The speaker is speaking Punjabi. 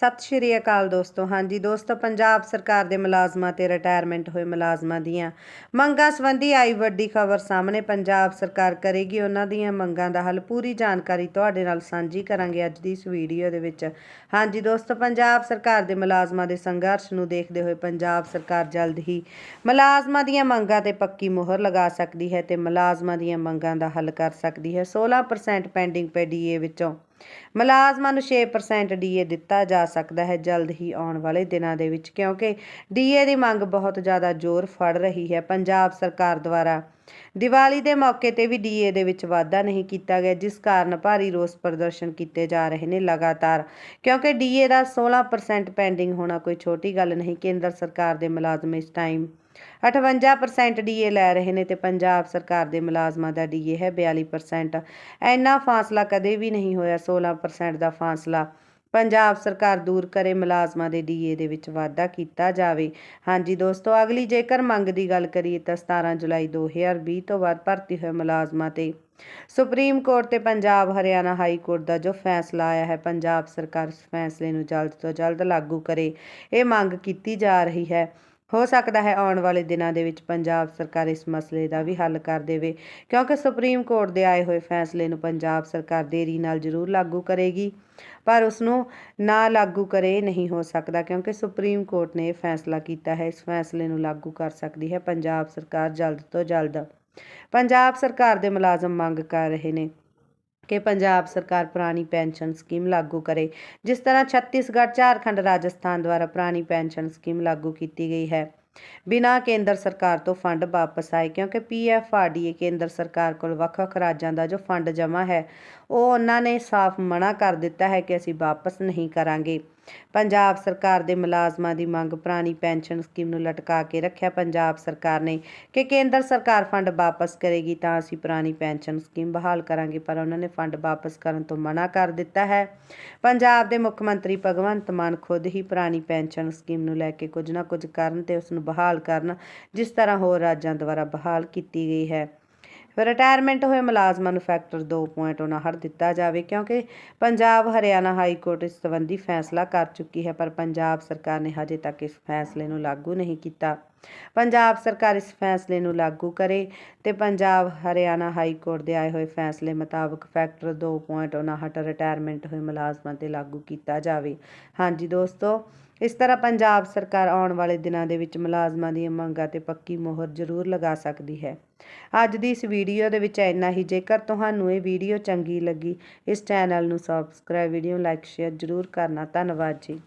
ਸਤਿ ਸ਼੍ਰੀ ਅਕਾਲ ਦੋਸਤੋ। ਹਾਂਜੀ ਦੋਸਤੋ, ਪੰਜਾਬ ਸਰਕਾਰ ਦੇ ਮੁਲਾਜ਼ਮਾਂ ਤੇ ਰਿਟਾਇਰਮੈਂਟ ਹੋਏ ਮੁਲਾਜ਼ਮਾਂ ਦੀਆਂ ਮੰਗਾਂ ਸੰਬੰਧੀ ਆਈ ਵੱਡੀ ਖਬਰ ਸਾਹਮਣੇ। ਪੰਜਾਬ ਸਰਕਾਰ ਕਰੇਗੀ ਉਹਨਾਂ ਦੀਆਂ ਮੰਗਾਂ ਦਾ ਹੱਲ। ਪੂਰੀ ਜਾਣਕਾਰੀ ਤੁਹਾਡੇ ਨਾਲ ਸਾਂਝੀ ਕਰਾਂਗੇ ਅੱਜ ਦੀ ਇਸ ਵੀਡੀਓ ਦੇ ਵਿੱਚ। ਹਾਂਜੀ ਦੋਸਤੋ, ਪੰਜਾਬ ਸਰਕਾਰ ਦੇ ਮੁਲਾਜ਼ਮਾਂ ਦੇ ਸੰਘਰਸ਼ ਨੂੰ ਦੇਖਦੇ ਹੋਏ ਪੰਜਾਬ ਸਰਕਾਰ ਜਲਦ ਹੀ ਮੁਲਾਜ਼ਮਾਂ ਦੀਆਂ ਮੰਗਾਂ ਤੇ ਪੱਕੀ ਮੋਹਰ ਲਗਾ ਸਕਦੀ ਹੈ ਤੇ ਮੁਲਾਜ਼ਮਾਂ ਦੀਆਂ ਮੰਗਾਂ ਦਾ ਹੱਲ ਕਰ ਸਕਦੀ ਹੈ। 16% ਪੈਂਡਿੰਗ ਪੇ ਡੀਏ ਵਿੱਚੋਂ ਮੁਲਾਜ਼ਮਾਂ ਨੂੰ 6% ਡੀਏ ਦਿੱਤਾ ਜਾ ਸਕਦਾ ਹੈ ਜਲਦ ਹੀ ਆਉਣ ਵਾਲੇ ਦਿਨਾਂ ਦੇ ਵਿੱਚ, ਕਿਉਂਕਿ ਡੀਏ ਦੀ ਮੰਗ ਬਹੁਤ ਜ਼ਿਆਦਾ ਜ਼ੋਰ ਫੜ ਰਹੀ ਹੈ। ਪੰਜਾਬ ਸਰਕਾਰ ਦੁਆਰਾ ਦੀਵਾਲੀ ਦੇ ਮੌਕੇ ਤੇ ਵੀ ਡੀਏ ਦੇ ਵਿੱਚ ਵਾਧਾ ਨਹੀਂ ਕੀਤਾ ਗਿਆ, ਜਿਸ ਕਾਰਨ ਭਾਰੀ ਰੋਸ ਪ੍ਰਦਰਸ਼ਨ ਕੀਤੇ ਜਾ ਰਹੇ ਨੇ ਲਗਾਤਾਰ, ਕਿਉਂਕਿ ਡੀਏ ਦਾ 16% ਪੈਂਡਿੰਗ ਹੋਣਾ ਕੋਈ ਛੋਟੀ ਗੱਲ ਨਹੀਂ। ਕੇਂਦਰ ਸਰਕਾਰ ਦੇ ਮੁਲਾਜ਼ਮ ਇਸ ਟਾਈਮ 58% ਡੀਏ ਲੈ ਰਹੇ ਨੇ ਤੇ ਪੰਜਾਬ ਸਰਕਾਰ ਦੇ ਮੁਲਾਜ਼ਮਾਂ ਦਾ ਡੀਏ ਹੈ 42% ਇੰਨਾ ਫਾਸਲਾ ਕਦੇ ਵੀ ਨਹੀਂ ਹੋਇਆ 16% ਦਾ ਫਾਸਲਾ। ਪੰਜਾਬ ਸਰਕਾਰ ਦੂਰ ਕਰੇ ਮੁਲਾਜ਼ਮਾਂ ਦੇ ਡੀਏ ਦੇ ਵਿੱਚ ਵਾਧਾ ਕੀਤਾ ਜਾਵੇ। ਹਾਂਜੀ ਦੋਸਤੋ, ਅਗਲੀ ਜੇਕਰ ਮੰਗ ਦੀ ਗੱਲ ਕਰੀਏ ਤਾਂ 17 ਜੁਲਾਈ 2020 ਤੋਂ ਬਾਅਦ ਭਰਤੀ ਹੋਏ ਮੁਲਾਜ਼ਮਾਂ ਤੇ ਸੁਪਰੀਮ ਕੋਰਟ ਤੇ ਪੰਜਾਬ ਹਰਿਆਣਾ ਹਾਈ ਕੋਰਟ ਦਾ ਜੋ ਫੈਸਲਾ ਆਇਆ ਹੈ, ਪੰਜਾਬ ਸਰਕਾਰ ਇਸ ਫੈਸਲੇ ਨੂੰ ਜਲਦ ਤੋਂ ਜਲਦ ਲਾਗੂ ਕਰੇ। ਇਹ ਮੰਗ ਕੀਤੀ ਜਾ ਰਹੀ ਹੈ। ਹੋ ਸਕਦਾ ਹੈ ਆਉਣ ਵਾਲੇ ਦਿਨਾਂ ਦੇ ਵਿੱਚ ਪੰਜਾਬ ਸਰਕਾਰ ਇਸ ਮਸਲੇ ਦਾ ਵੀ ਹੱਲ ਕਰ ਦੇਵੇ, ਕਿਉਂਕਿ ਸੁਪਰੀਮ ਕੋਰਟ ਦੇ ਆਏ ਹੋਏ ਫੈਸਲੇ ਨੂੰ ਪੰਜਾਬ ਸਰਕਾਰ ਦੇਰੀ ਨਾਲ ਜ਼ਰੂਰ ਲਾਗੂ ਕਰੇਗੀ। ਪਰ ਉਸ ਨੂੰ ਨਾ ਲਾਗੂ ਕਰੇ ਨਹੀਂ ਹੋ ਸਕਦਾ, ਕਿਉਂਕਿ ਸੁਪਰੀਮ ਕੋਰਟ ਨੇ ਇਹ ਫੈਸਲਾ ਕੀਤਾ ਹੈ, ਇਸ ਫੈਸਲੇ ਨੂੰ ਲਾਗੂ ਕਰ ਸਕਦੀ ਹੈ ਪੰਜਾਬ ਸਰਕਾਰ ਜਲਦ ਤੋਂ ਜਲਦ। ਪੰਜਾਬ ਸਰਕਾਰ ਦੇ ਮੁਲਾਜ਼ਮ ਮੰਗ ਕਰ ਰਹੇ ਨੇ। ਕਿ ਪੰਜਾਬ ਸਰਕਾਰ ਪੁਰਾਣੀ ਪੈਨਸ਼ਨ ਸਕੀਮ ਲਾਗੂ ਕਰੇ, ਜਿਸ ਤਰ੍ਹਾਂ ਛੱਤੀਸਗੜ੍ਹ, ਝਾਰਖੰਡ, ਰਾਜਸਥਾਨ ਦੁਆਰਾ ਪੁਰਾਣੀ ਪੈਨਸ਼ਨ ਸਕੀਮ ਲਾਗੂ ਕੀਤੀ ਗਈ ਹੈ। ਬਿਨਾਂ ਕੇਂਦਰ ਸਰਕਾਰ ਤੋਂ ਫੰਡ ਵਾਪਸ ਆਏ, ਕਿਉਂਕਿ ਪੀਐਫਆਰਡੀਏ ਕੇਂਦਰ ਸਰਕਾਰ ਕੋਲ ਵੱਖ-ਵੱਖ ਰਾਜਾਂ ਦਾ ਜੋ ਫੰਡ ਜਮ੍ਹਾਂ ਹੈ ਉਹ ਉਹਨਾਂ ਨੇ ਸਾਫ਼ ਮਨਾ ਕਰ ਦਿੱਤਾ ਹੈ ਕਿ ਅਸੀਂ ਵਾਪਸ ਨਹੀਂ ਕਰਾਂਗੇ। ਪੰਜਾਬ ਸਰਕਾਰ ਦੇ ਮੁਲਾਜ਼ਮਾਂ ਦੀ ਮੰਗ ਪੁਰਾਣੀ ਪੈਨਸ਼ਨ ਸਕੀਮ ਨੂੰ ਲਟਕਾ ਕੇ ਰੱਖਿਆ। ਪੰਜਾਬ ਸਰਕਾਰ ਨੇ ਕਿ ਕੇਂਦਰ ਸਰਕਾਰ ਫੰਡ ਵਾਪਸ ਕਰੇਗੀ ਤਾਂ ਅਸੀਂ ਪੁਰਾਣੀ ਪੈਨਸ਼ਨ ਸਕੀਮ ਬਹਾਲ ਕਰਾਂਗੇ, ਪਰ ਉਹਨਾਂ ਨੇ ਫੰਡ ਵਾਪਸ ਕਰਨ ਤੋਂ ਮਨਾ ਕਰ ਦਿੱਤਾ ਹੈ। ਪੰਜਾਬ ਦੇ ਮੁੱਖ ਮੰਤਰੀ ਭਗਵੰਤ ਮਾਨ ਖੁਦ ਹੀ ਪੁਰਾਣੀ ਪੈਨਸ਼ਨ ਸਕੀਮ ਨੂੰ ਲੈ ਕੇ ਕੁਝ ਨਾ ਕੁਝ ਕਰਨ ਤੇ ਉਸ ਨੂੰ ਬਹਾਲ ਕਰਨ, ਜਿਸ ਤਰ੍ਹਾਂ ਹੋਰ ਰਾਜਾਂ ਦੁਆਰਾ ਬਹਾਲ ਕੀਤੀ ਗਈ ਹੈ। ਰਿਟਾਇਰਮੈਂਟ ਹੋਏ ਮੁਲਾਜ਼ਮਾਂ ਨੂੰ ਫੈਕਟਰ 2.59 ਦਿੱਤਾ ਜਾਵੇ, ਕਿਉਂਕਿ ਪੰਜਾਬ ਹਰਿਆਣਾ ਹਾਈ ਕੋਰਟ ਇਸ ਸੰਬੰਧੀ ਫੈਸਲਾ ਕਰ ਚੁੱਕੀ ਹੈ, ਪਰ ਪੰਜਾਬ ਸਰਕਾਰ ਨੇ ਹਜੇ ਤੱਕ ਇਸ ਫੈਸਲੇ ਨੂੰ ਲਾਗੂ ਨਹੀਂ ਕੀਤਾ। ਪੰਜਾਬ ਸਰਕਾਰ ਇਸ ਫੈਸਲੇ ਨੂੰ ਲਾਗੂ ਕਰੇ ਤੇ ਪੰਜਾਬ ਹਰਿਆਣਾ ਹਾਈ ਕੋਰਟ ਦੇ ਆਏ ਹੋਏ ਫੈਸਲੇ ਮੁਤਾਬਕ ਫੈਕਟਰ 2.59 ਰਿਟਾਇਰਮੈਂਟ ਹੋਏ ਮੁਲਾਜ਼ਮਾਂ ਤੇ ਲਾਗੂ ਕੀਤਾ ਜਾਵੇ। ਹਾਂਜੀ ਦੋਸਤੋ ਇਸ ਤਰ੍ਹਾਂ ਪੰਜਾਬ ਸਰਕਾਰ ਆਉਣ ਵਾਲੇ ਦਿਨਾਂ ਦੇ ਵਿੱਚ ਮੁਲਾਜ਼ਮਾਂ ਦੀਆਂ ਮੰਗਾਂ ਤੇ ਪੱਕੀ ਮੋਹਰ ਜ਼ਰੂਰ ਲਗਾ ਸਕਦੀ ਹੈ। ਅੱਜ ਦੀ ਇਸ ਵੀਡੀਓ ਦੇ ਵਿੱਚ ਇੰਨਾ ਹੀ। ਜੇਕਰ ਤੁਹਾਨੂੰ ਇਹ ਵੀਡੀਓ ਚੰਗੀ ਲੱਗੀ, ਇਸ ਚੈਨਲ ਨੂੰ ਸਬਸਕ੍ਰਾਈਬ ਵੀਡੀਓ ਲਾਈਕ ਸ਼ੇਅਰ ਜ਼ਰੂਰ ਕਰਨਾ। ਧੰਨਵਾਦ ਜੀ।